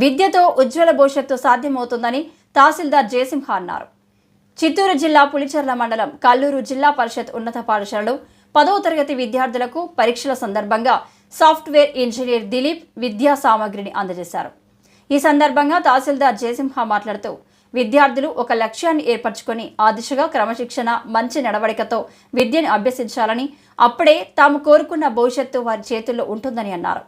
విద్యతో ఉజ్వల భవిష్యత్తు సాధ్యమవుతుందని తహసీల్దార్ జయసింహ అన్నారు. చిత్తూరు జిల్లా పులిచెర్ల మండలం కల్లూరు జిల్లా పరిషత్ ఉన్నత పాఠశాలలో పదవ తరగతి విద్యార్థులకు పరీక్షల సందర్భంగా సాఫ్ట్వేర్ ఇంజనీర్ దిలీప్ విద్యా సామగ్రిని అందజేశారు. ఈ సందర్భంగా తహసీల్దార్ జయసింహ మాట్లాడుతూ విద్యార్థులు ఒక లక్ష్యాన్ని ఏర్పరచుకొని ఆ దిశగా క్రమశిక్షణ మంచి నడవడికతో విద్యను అభ్యసించాలని అప్పుడే తాము కోరుకున్న భవిష్యత్తు వారి చేతుల్లో ఉంటుందని అన్నారు.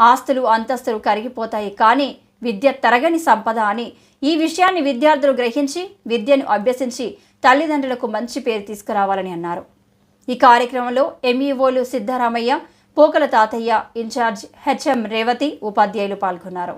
ఆస్తులు అంతస్తులు కరిగిపోతాయి. కానీ విద్య తరగని సంపద అని ఈ విషయాన్ని విద్యార్థులు గ్రహించి విద్యను అభ్యసించి తల్లిదండ్రులకు మంచి పేరు తీసుకురావాలని అన్నారు. ఈ కార్యక్రమంలో ఎంఈఓలు సిద్ధరామయ్య పోకల తాతయ్య ఇన్ఛార్జ్ హెచ్ఎం రేవతి ఉపాధ్యాయులు పాల్గొన్నారు.